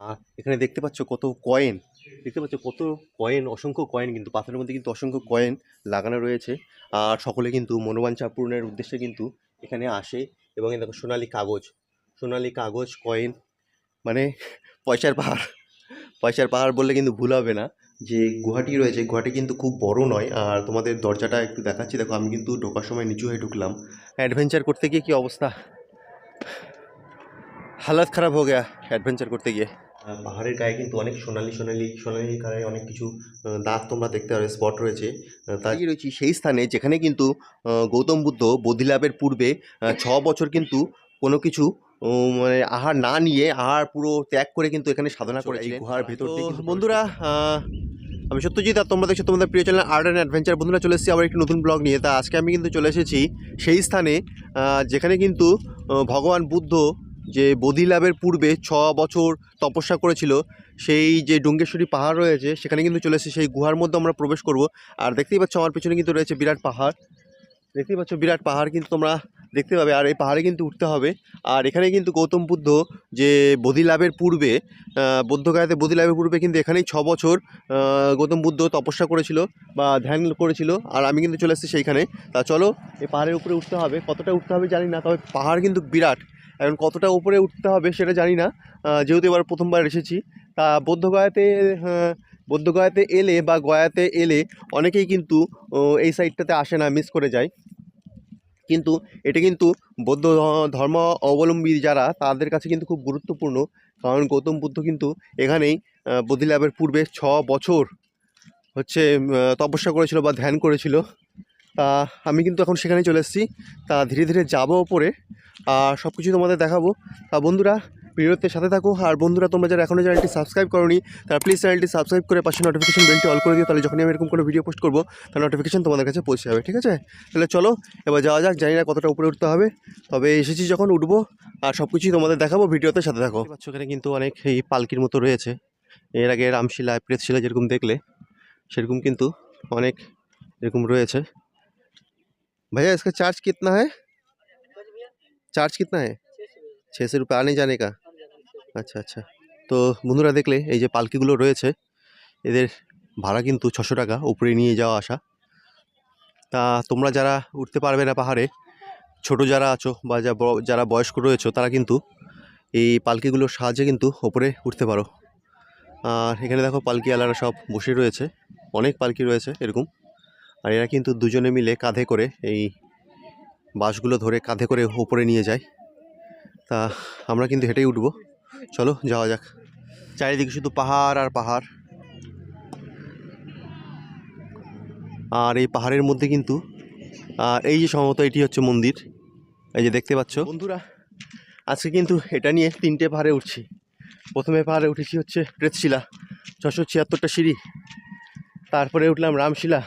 আর এখানে দেখতে পাচ্ছ কত কয়েন দেখতে পাচ্ছ কত কয়েন অসংখ্য কয়েন কিন্তু, পাথরের মধ্যে কিন্তু অসংখ্য কয়েন লাগানো রয়েছে। আর সকলে কিন্তু মনোবাঞ্ছা পূরণের উদ্দেশ্যে কিন্তু এখানে আসে। এবং দেখো সোনালি কাগজ সোনালি কাগজ কয়েন মানে পয়সার পাহাড়। পয়সার পাহাড় বললে কিন্তু ভুল হবে না। যে গুহাটি রয়েছে, গুহাটি কিন্তু খুব বড় নয়। আর তোমাদের দরজাটা একটু দেখাচ্ছি। দেখো আমি কিন্তু ঢোকার সময় নিচু হয়ে ঢুকলাম। অ্যাডভেঞ্চার করতে গিয়ে কি অবস্থা? হালাত খারাপ হয়ে গেয়া অ্যাডভেঞ্চার করতে গিয়ে। পাহাড়ের গায়ে কিন্তু অনেক সোনালি সোনালি সোনালি গায়ে অনেক কিছু দাগ তোমরা দেখতে পাবে স্পট রয়েছে। তাই রয়েছি সেই স্থানে যেখানে কিন্তু গৌতম বুদ্ধ বোধিলাভের পূর্বে ছ বছর কিন্তু কোনো কিছু মানে আহার না নিয়ে আহার পুরো ত্যাগ করে কিন্তু এখানে সাধনা করেছে গুহার ভেতর বন্ধুরা আমি সত্যজিৎ আর তোমরা দেখছ তোমাদের প্রিয় চ্যানেল আর্ট অ্যান্ড অ্যাডভেঞ্চার বন্ধুরা চলে এসেছি আবার একটি নতুন ব্লগ নিয়ে। তা আজকে আমি কিন্তু চলে এসেছি সেই স্থানে যেখানে কিন্তু ভগবান বুদ্ধ যে বোধি লাভের পূর্বে ছ বছর তপস্যা করেছিল, সেই যে ডুঙ্গেশ্বরী পাহাড় রয়েছে, সেখানে কিন্তু চলে এসেছি। সেই গুহার মধ্যে আমরা প্রবেশ করব। আর দেখতেই পাচ্ছ আমার পেছনে কিন্তু রয়েছে বিরাট পাহাড়। দেখতেই পাচ্ছ বিরাট পাহাড় কিন্তু তোমরা দেখতে পাবে। আর এই পাহাড়ে কিন্তু উঠতে হবে। আর এখানে কিন্তু গৌতম বুদ্ধ যে বোধি লাভের পূর্বে বৌদ্ধগায়াতে বোধি লাভের পূর্বে কিন্তু এখানেই ছ বছর গৌতম বুদ্ধ তপস্যা করেছিল বা ধ্যান করেছিল। আর আমি কিন্তু চলে এসেছি সেইখানে। তা চলো, এই পাহাড়ের উপরে উঠতে হবে। কতটা উঠতে হবে জানি না, তবে পাহাড় কিন্তু বিরাট। এখন কতটা উপরে উঠতে হবে সেটা জানি না। যেহেতু এবার প্রথমবার এসেছি তা বৌদ্ধগয়াতে বৌদ্ধগয়াতে এলে বা গয়াতে এলে অনেকেই কিন্তু এই সাইডটাতে আসে না মিস করে যায়। কিন্তু এটা কিন্তু বৌদ্ধ ধর্ম অবলম্বী যারা তাদের কাছে কিন্তু খুব গুরুত্বপূর্ণ। কারণ গৌতম বুদ্ধ কিন্তু এখানেই আহ, বোধি পূর্বে ছ বছর হচ্ছে তপস্যা করেছিল বা ধ্যান করেছিল। তা আমি কিন্তু এখন সেখানে চলে এসেছি। তা ধীরে ধীরে যাব ওপরে। আর সব কিছু তোমাদের দেখাবো। তা বন্ধুরা, ভিডিওতে সাথে থাকো। আর বন্ধুরা, তোমরা যারা এখনও চ্যানেলটি সাবস্ক্রাইব করোনি তারা প্লিজ চ্যানেলটি সাবস্ক্রাইব করে পাশে নোটিফিকেশন বেলটি অল করে দিও। তাহলে যখনই আমি এরকম কোনো ভিডিও পোস্ট করব তার নোটিফিকেশন তোমাদের কাছে পৌঁছে যাবে। ঠিক আছে? তাহলে চলো, এবার যাওয়া যাক। জানি না কতটা উপরে উঠতে হবে। তবে এসেছি যখন, উঠবো। আর সব কিছুই তোমাদের দেখাবো, ভিডিওতে সাথে থাকো। এখানে কিন্তু অনেক এই পালকির মতো রয়েছে। এর আগে রামশিলা, প্রেতশিলা যেরকম দেখলে, সেরকম কিন্তু অনেক এরকম রয়েছে। भैया इसका चार्ज कितना है চার্জ কিতনা है छः सौ रुपये आने जाने का আচ্ছা আচ্ছা তো বন্ধুরা দেখলে এই যে পালকিগুলো রয়েছে এদের ভাড়া কিন্তু ছশো টাকা উপরে নিয়ে যাওয়া আসা তা তোমরা যারা উঠতে পারবে না পাহাড়ে ছোট যারা আছো বা যা ব- যারা বয়স্ক রয়েছো তারা কিন্তু এই পালকিগুলোর সাহায্যে কিন্তু ওপরে উঠতে পারো আর এখানে দেখো পালকিওয়ালারা সব বসে রয়েছে অনেক পালকি রয়েছে এরকম আর এরা কিন্তু দুজনে মিলে কাঁধে করে এই বাসগুলো ধরে কাঁধে করে উপরে নিয়ে যায়। তা আমরা কিন্তু হেঁটেই উঠবো। চলো যাওয়া যাক। চারিদিকে শুধু পাহাড় আর পাহাড়। আর এই পাহাড়ের মধ্যে কিন্তু এই যে সম্ভবত এটি হচ্ছে মন্দির। এই যে দেখতে পাচ্ছ। বন্ধুরা আজকে কিন্তু এটা নিয়ে তিনটে পাহাড়ে উঠছি। প্রথমে পাহাড়ে উঠেছি হচ্ছে প্রেতশিলা ছশো ছিয়াত্তরটা সিঁড়ি। তারপরে উঠলাম রামশিলা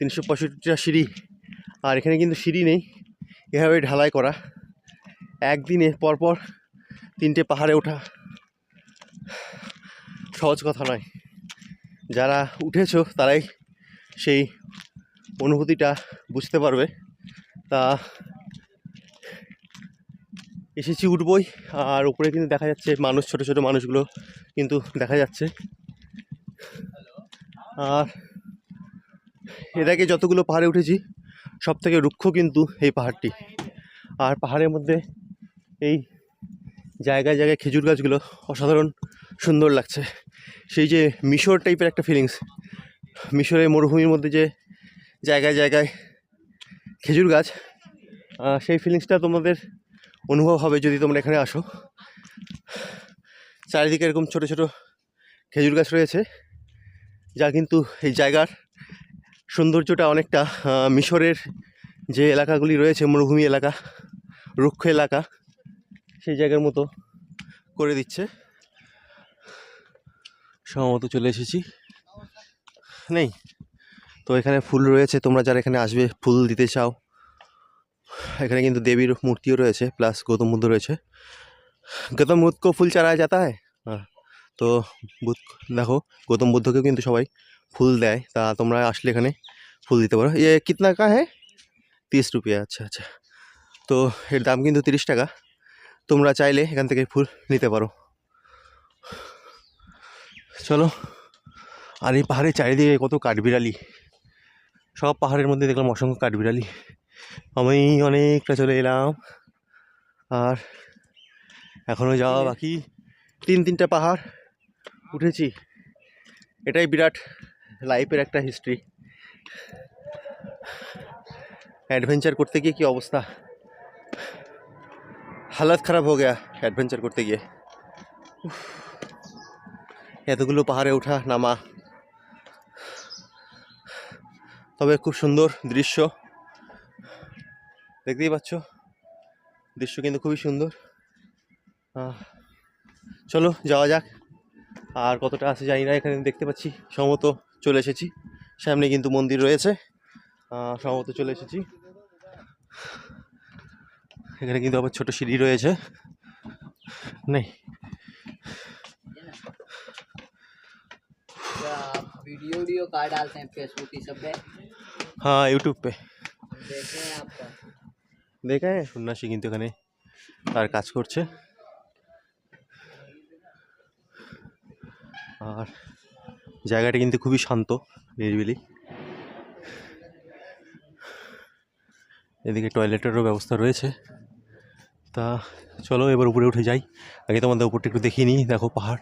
তিনশো পঁয়ষট্টিটা সিঁড়ি। আর এখানে কিন্তু সিঁড়ি নেই। এভাবে ঢালাই করা। একদিনে পরপর তিনটে পাহাড়ে ওঠা সহজ কথা নয়। যারা উঠেছো, তারাই সেই অনুভূতিটা বুঝতে পারবে। তা এসেছি উঠবই। আর উপরে কিন্তু দেখা যাচ্ছে মানুষ, ছোট ছোট মানুষগুলো কিন্তু দেখা যাচ্ছে। আর এর আগে যতগুলো পাহাড়ে উঠেছি সব থেকে রুক্ষ কিন্তু এই পাহাড়টি। আর পাহাড়ের মধ্যে এই জায়গায় জায়গায় খেজুর গাছগুলো অসাধারণ সুন্দর লাগছে। সেই যে মিশর টাইপের একটা ফিলিংস মিশরের মরুভূমির মধ্যে যে জায়গায় জায়গায় খেজুর গাছ সেই ফিলিংসটা তোমাদের অনুভব হবে যদি তোমরা এখানে আসো। চারিদিকে এরকম ছোট ছোট খেজুর গাছ রয়েছে, যা কিন্তু এই জায়গার সৌন্দর্যটা অনেকটা মিশরের যে এলাকাগুলি রয়েছে, মরুভূমি এলাকা, রুক্ষ এলাকা, সেই জায়গার মতো করে দিচ্ছে। সম্ভবত চলে এসেছি। নেই। তো এখানে ফুল রয়েছে, তোমরা যারা এখানে আসবে, ফুল দিতে চাও। এখানে কিন্তু দেবীর মূর্তিও রয়েছে, প্লাস গৌতম বুদ্ধ রয়েছে। গৌতম বুদ্ধ ফুল চারা যাতা হয় হ্যাঁ তো বুধ দেখো, গৌতম বুদ্ধকেও কিন্তু সবাই ফুল দেয়, তা তোমরা আসলে এখানে ফুল দিতে পারো। এ, কিতনা কা হ্যাঁ তিরিশ রুপিয়া আচ্ছা আচ্ছা। তো এর দাম কিন্তু তিরিশ টাকা। তোমরা চাইলে এখান থেকে ফুল নিতে পারো। চলো। আর এই পাহাড়ের চারিদিকে কত কাঠবিড়ালি। সব পাহাড়ের মধ্যে দেখলাম অসংখ্য কাঠবিড়ালি। আমি অনেকটা চলে এলাম। আর এখনও যাওয়া বাকি। তিন, তিনটা পাহাড় উঠেছি। এটাই বিরাট লাইফের একটা হিস্ট্রি অ্যাডভেঞ্চার করতে গিয়ে কি অবস্থা? হালত খারাপ হয়ে গেয়া অ্যাডভেঞ্চার করতে গিয়ে। এতগুলো পাহাড়ে ওঠা, নামা। তবে খুব সুন্দর দৃশ্য। দেখতেই পাচ্ছ? দৃশ্য কিন্তু খুবই সুন্দর। চলো যাওয়া যাক। আর কতটা আছে জানি না, এখানে দেখতে পাচ্ছি। সম্ভবত চলে এসেছি সামনে কিন্তু মন্দির রয়েছে আহ, সম্ভবত চলে এসেছি এখানে কিন্তু আবার ছোট সিঁড়ি রয়েছে নেই क्या आप वीडियो वीडियो कहाँ डालते हैं फेसबुक ये सब पे হ্যাঁ ইউটিউব পে देखे हैं आपका দেখা যায় সন্ন্যাসী কিন্তু এখানে তার কাজ করছে আর জায়গাটা কিন্তু খুবই শান্ত, নিরিবিলি। এদিকে টয়লেটেরও ব্যবস্থা রয়েছে। তা চলো এবার উপরে উঠে যাই। আগে তোমাদের উপরটা একটু দেখিয়ে নিই। দেখো পাহাড়,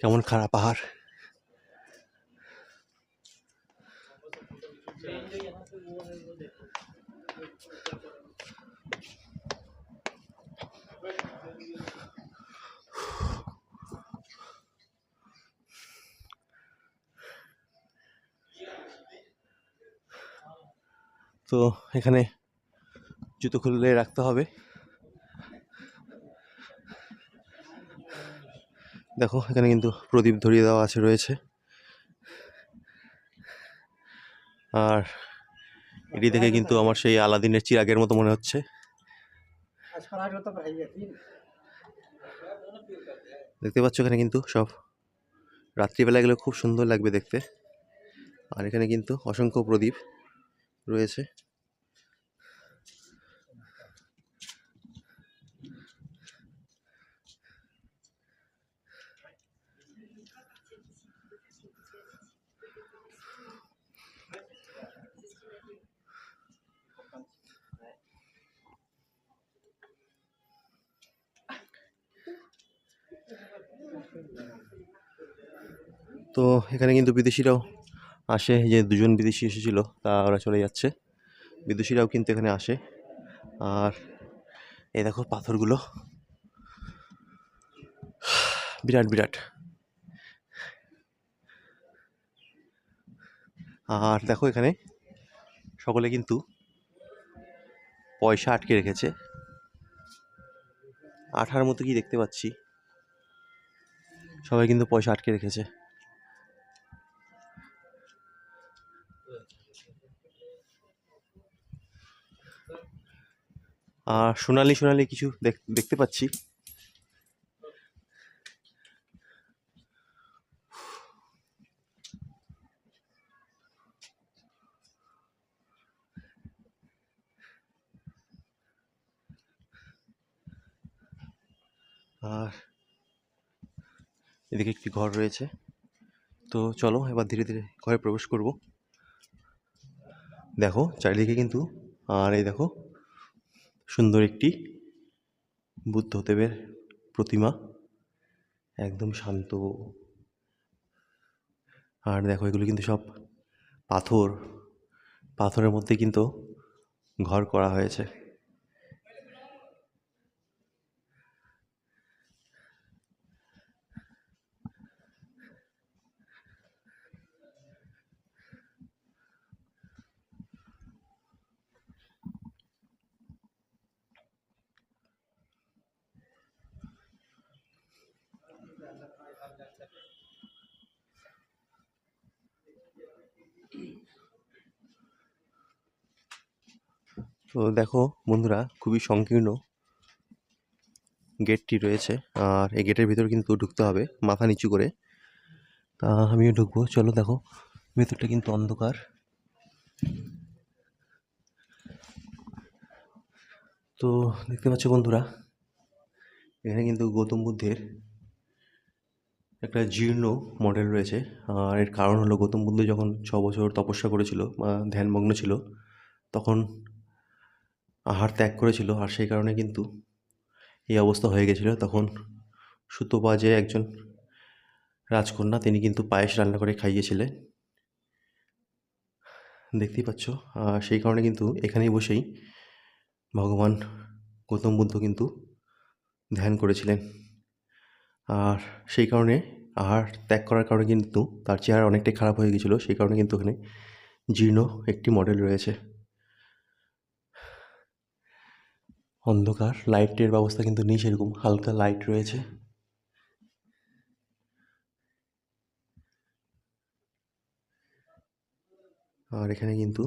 কেমন খারাপ পাহাড়। তো এখানে জুতো খুলে রাখতে হবে। দেখো, এখানে কিন্তু প্রদীপ ধরিয়ে দেওয়া আছে, রয়েছে। আর এটি দেখে কিন্তু আমার সেই আলাদিনের চিরাগের মতো মনে হচ্ছে। দেখতে পাচ্ছ, এখানে কিন্তু সব রাত্রিবেলা গেলে খুব সুন্দর লাগবে দেখতে। আর এখানে কিন্তু অসংখ্য প্রদীপ রয়েছে। তো এখানে কিন্তু বিদেশিরাও আসে যে দুজন বিদেশি এসেছিল, তা ওরা চলে যাচ্ছে। বিদেশিরাও কিন্তু এখানে আসে। আর এই দেখো পাথরগুলো। বিরাট বিরাট। আর দেখো এখানে সকলে কিন্তু পয়সা আটকে রেখেছে। আঠার মতো কি দেখতে পাচ্ছি? সবাই কিন্তু পয়সা আটকে রেখেছে। আর সোনালি সোনালি কিছু দেখ- দেখতে পাচ্ছি। আর এদিকে একটি ঘর রয়েছে। তো চলো, এবার ধীরে ধীরে ঘরে প্রবেশ করব। দেখো, চারিদিকে কিন্তু, আর এই দেখো সুন্দর একটি বুদ্ধদেবের প্রতিমা। একদম শান্ত। আর দেখো, এগুলো কিন্তু সব পাথর। পাথরের মধ্যে কিন্তু ঘর করা হয়েছে। তো দেখো বন্ধুরা, খুবই সংকীর্ণ গেটটি রয়েছে। আর এই গেটের ভিতর কিন্তু ঢুকতে হবে মাথা নিচু করে। তা আমিও ঢুকবো, চলো দেখো। ভেতরটা কিন্তু অন্ধকার। তো দেখতে পাচ্ছ বন্ধুরা, এখানে কিন্তু গৌতম বুদ্ধের একটা জীর্ণ মডেল রয়েছে। আর এর কারণ হলো গৌতম বুদ্ধ যখন ছ বছর তপস্যা করেছিল বা ধ্যানমগ্ন ছিল, তখন আহার ত্যাগ করেছিল, আর সেই কারণে কিন্তু এই অবস্থা হয়ে গেছিল। তখন সুতপা যে একজন রাজকন্যা, তিনি কিন্তু পায়েস রান্না করে খাইয়েছিলেন। দেখতেই পাচ্ছ সেই কারণে কিন্তু এখানেই বসেই ভগবান গৌতম বুদ্ধ কিন্তু ধ্যান করেছিলেন। আর সেই কারণে আহার ত্যাগ করার কারণে কিন্তু তার চেহারা অনেকটাই খারাপ হয়ে গেছিল। সেই কারণে কিন্তু ওখানে জীর্ণ একটি মডেল রয়েছে। অন্ধকার লাইটের ব্যবস্থা কিন্তু নেই সেরকম হালকা লাইট রয়েছে আর এখানে কিন্তু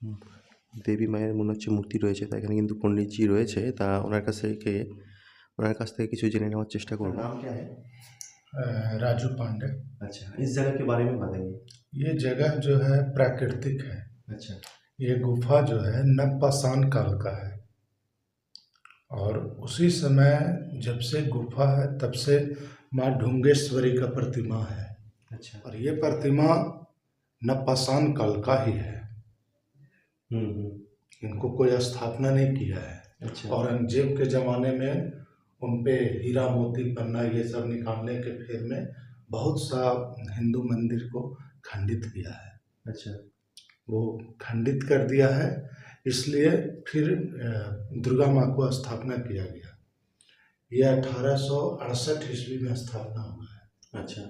উম, দেবী মায়ের মনে হচ্ছে মূর্তি রয়েছে তা এখানে কিন্তু পণ্ডিতজি রয়েছে তা ওনার কাছ থেকে ওনার কাছ থেকে কিছু জেনে নেওয়ার চেষ্টা করবো নাম क्या है अ, राजू पांडे अच्छा इस जगह के बारे में बताइए ये जगह जो है प्राकृतिक है अच्छा ये गुफा जो है नवपाषाण काल का है। और उसी समय जब से गुफा है तब से माँ ढुंगेश्वरी का प्रतिमा है। अच्छा। और ये प्रतिमा नवपाषाण काल का ही है। हम्म हम्म। इनको कोई स्थापना नहीं किया है। अच्छा। औरंगज़ेब के ज़माने में उन पे हीरा मोती पन्ना ये सब निकालने के फेर में बहुत सा हिंदू मंदिर को खंडित किया है। अच्छा। वो खंडित कर दिया है इसलिए फिर दुर्गा माँ को स्थापना किया गया। यह अठारह सौ अड़सठ ईस्वी में स्थापना हुआ है। अच्छा।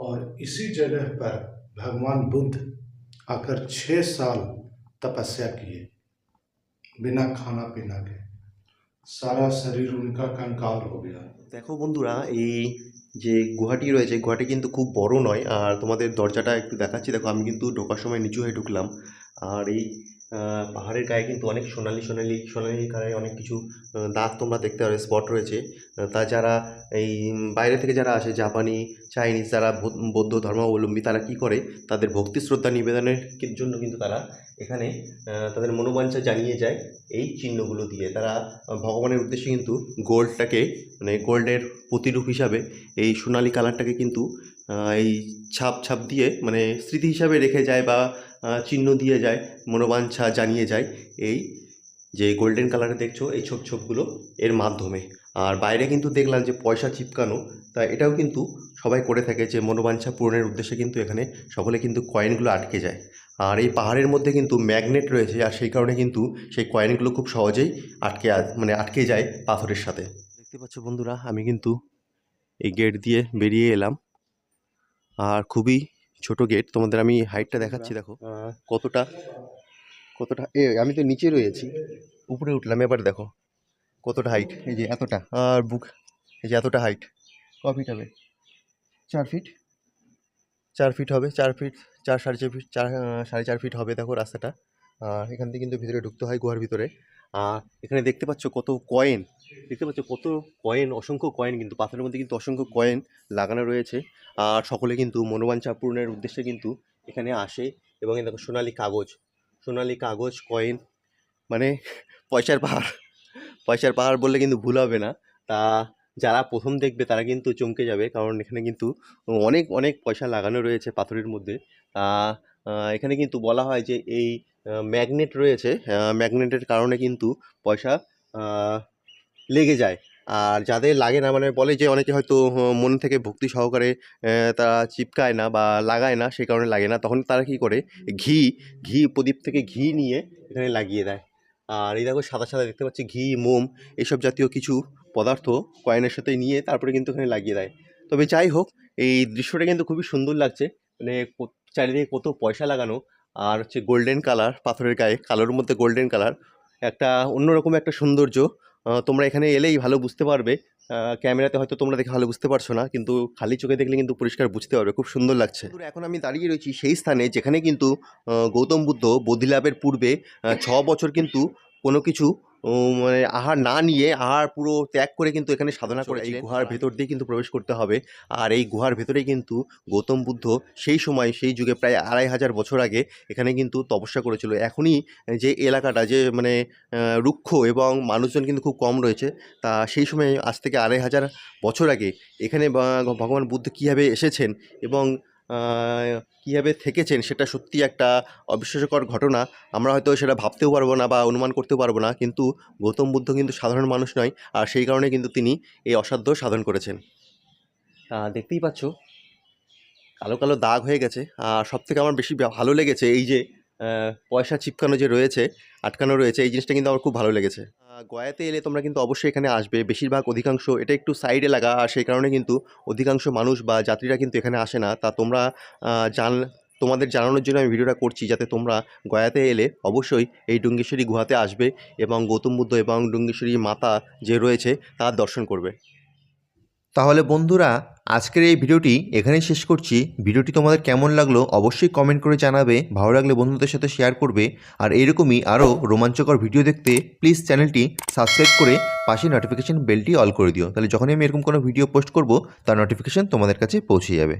और इसी जगह पर भगवान बुद्ध आकर छः साल तपस्या किए बिना खाना पीना के। সারা শরীর উনকা কঙ্কাল হয়ে গেল দেখো বন্ধুরা এই যে গুহাটি রয়েছে গুহাটি কিন্তু খুব বড় নয় আর তোমাদের দরজাটা একটু দেখাচ্ছি দেখো আমি কিন্তু ঢোকার সময় নিচু হয়ে ঢুকলাম আর এই পাহাড়ের গায়ে কিন্তু অনেক সোনালি সোনালি সোনালি কালারে অনেক কিছু দাগ তোমরা দেখতে পারবে স্পট রয়েছে। তা যারা এই বাইরে থেকে যারা আসে, জাপানি, চাইনিজ যারা বৌদ্ধ- ধর্মাবলম্বী, তারা কি করে? তাদের ভক্তি শ্রদ্ধা নিবেদনের জন্য কিন্তু তারা এখানে তাদের মনোবাঞ্ছা জানিয়ে যায়, এই চিহ্নগুলো দিয়ে। তারা ভগবানের উদ্দেশ্যে কিন্তু গোল্ডটাকে মানে গোল্ডের প্রতিরূপ হিসাবে, এই সোনালি কালারটাকে কিন্তু এই ছাপ ছাপ দিয়ে মানে স্মৃতি হিসাবে রেখে যায় বা চিহ্ন দিয়ে যায়, মনোবাঞ্ছা জানিয়ে যায় এই যে গোল্ডেন কালারে দেখছ, এই ছোপ ছোপগুলো এর মাধ্যমে। আর বাইরে কিন্তু দেখলাম যে পয়সা চিপকানো, তা এটাও কিন্তু সবাই করে থাকে যে মনোবাঞ্ছা পূরণের উদ্দেশ্যে কিন্তু এখানে সকলে কিন্তু কয়েনগুলো আটকে যায়। আর এই পাহাড়ের মধ্যে কিন্তু ম্যাগনেট রয়েছে, আর সেই কারণে কিন্তু সেই কয়েনগুলো খুব সহজেই আটকে মানে আটকে যায় পাথরের সাথে। দেখতে পাচ্ছ বন্ধুরা, আমি কিন্তু এই গেট দিয়ে বেরিয়ে এলাম। আর খুবই ছোট গেট তোমাদের আমি হাইটটা দেখাচ্ছি দেখো। কতটা? কতটা? এ আমি তো নিচে রয়েছি। উপরে উঠলাম এবার দেখো। কতটা হাইট এই যে এতটা। আর বুক এই যে এতটা হাইট ক ফিট হবে? চার ফিট চার ফিট হবে? চার ফিট চার সাড়ে চার ফিট চার সাড়ে চার ফিট হবে দেখো রাস্তাটা। আর এখান থেকে কিন্তু ভিতরে ঢুকতে হয় গুহার ভিতরে। আর এখানে দেখতে পাচ্ছ কত কয়েন দেখতে পাচ্ছ কত কয়েন, অসংখ্য কয়েন কিন্তু, পাথরের মধ্যে কিন্তু অসংখ্য কয়েন লাগানো রয়েছে। আর সকলে কিন্তু মনোবাঞ্ছা পূরণের উদ্দেশ্যে কিন্তু এখানে আসে এবং দেখো সোনালি কাগজ সোনালি কাগজ, কয়েন মানে পয়সার পাহাড়। পয়সার পাহাড় বললে কিন্তু ভুল হবে না। তা যারা প্রথম দেখবে তারা কিন্তু চমকে যাবে, কারণ এখানে কিন্তু অনেক অনেক পয়সা লাগানো রয়েছে পাথরের মধ্যে। তা এখানে কিন্তু বলা হয় যে এই ম্যাগনেট রয়েছে। ম্যাগনেটের কারণে কিন্তু পয়সা লেগে যায়। আর যাদের লাগে না মানে বলে যে অনেকে হয়তো মন থেকে ভক্তি সহকারে তারা চিপকায় না বা লাগায় না সেই কারণে লাগে না। তখন তারা কি করে? ঘি ঘি প্রদীপ থেকে ঘি নিয়ে এখানে লাগিয়ে দেয়। আর এই দেখো সাদা সাদা দেখতে পাচ্ছি, ঘি, মোম এইসব জাতীয় কিছু পদার্থ কয়েনের সাথে নিয়ে তারপরে কিন্তু এখানে লাগিয়ে দেয়। তবে যাই হোক, এই দৃশ্যটা কিন্তু খুবই সুন্দর লাগছে। মানে চারিদিকে কত পয়সা লাগানো। আর হচ্ছে গোল্ডেন কালার পাথরের গায়ে, কালোর মধ্যে গোল্ডেন কালার একটা অন্যরকম একটা সৌন্দর্য। তোমরা এখানে এলেই ভালো বুঝতে পারবে। ক্যামেরাতে হয়তো তোমরা দেখে ভালো বুঝতে পারছ না, কিন্তু খালি চোখে দেখলে কিন্তু পরিষ্কার বুঝতে পারবে, খুব সুন্দর লাগছে। এখন আমি দাঁড়িয়ে রয়েছি সেই স্থানে যেখানে কিন্তু গৌতম বুদ্ধ বোধিলাভের পূর্বে ছ বছর কিন্তু কোনো কিছু মানে আহার না নিয়ে আহার পুরো ত্যাগ করে কিন্তু এখানে সাধনা করে এই গুহার ভেতর দিয়ে কিন্তু প্রবেশ করতে হবে। আর এই গুহার ভেতরেই কিন্তু গৌতম বুদ্ধ সেই সময় সেই যুগে প্রায় আড়াই হাজার বছর আগে এখানে কিন্তু তপস্যা করেছিল। এখনই যে এলাকাটা যে মানে রুক্ষ এবং মানুষজন কিন্তু খুব কম রয়েছে তা সেই সময় আজ থেকে আড়াই হাজার বছর আগে এখানে ভগবান বুদ্ধ কীভাবে এসেছেন এবং কীভাবে থেকেছেন সেটা সত্যি একটা অবিশ্বাস্যকর ঘটনা। আমরা হয়তো সেটা ভাবতেও পারব না বা অনুমান করতেও পারব না, কিন্তু গৌতম বুদ্ধ কিন্তু সাধারণ মানুষ নয়, আর সেই কারণে কিন্তু তিনি এই অসাধ্য সাধন করেছেন। দেখতেই পাচ্ছ, কালো কালো দাগ হয়ে গেছে, আর সবথেকে আমার বেশি ভালো লেগেছে এই যে পয়সা চিপকানো যে রয়েছে, আটকানো রয়েছে, এই জিনিসটা কিন্তু আমার খুব ভালো লেগেছে। গয়াতে এলে তোমরা কিন্তু অবশ্যই এখানে আসবে। বেশিরভাগ অধিকাংশ, এটা একটু সাইডে লাগা, আর সেই কারণে কিন্তু অধিকাংশ মানুষ বা যাত্রীরা কিন্তু এখানে আসে না। তা তোমরা জান, তোমাদের জানানোর জন্য আমি ভিডিওটা করছি, যাতে তোমরা গয়াতে এলে অবশ্যই এই ডুঙ্গেশ্বরী গুহাতে আসবে এবং গৌতম বুদ্ধ এবং ডুঙ্গেশ্বরী মাতা যে রয়েছে, তার দর্শন করবে। তাহলে বন্ধুরা, আজকের এই ভিডিওটি এখানেই শেষ করছি। ভিডিওটি তোমাদের কেমন লাগল অবশ্যই কমেন্ট করে জানাবে, ভালো লাগলে বন্ধুদের সাথে শেয়ার করবে। আর এরকমই আরও রোমাঞ্চকর ভিডিও দেখতে প্লিজ চ্যানেলটি সাবস্ক্রাইব করে পাশে নোটিফিকেশান বেলটি অল করে দিও। তাহলে যখনই আমি এরকম কোনো ভিডিও পোস্ট করব, তার নোটিফিকেশান তোমাদের কাছে পৌঁছে যাবে।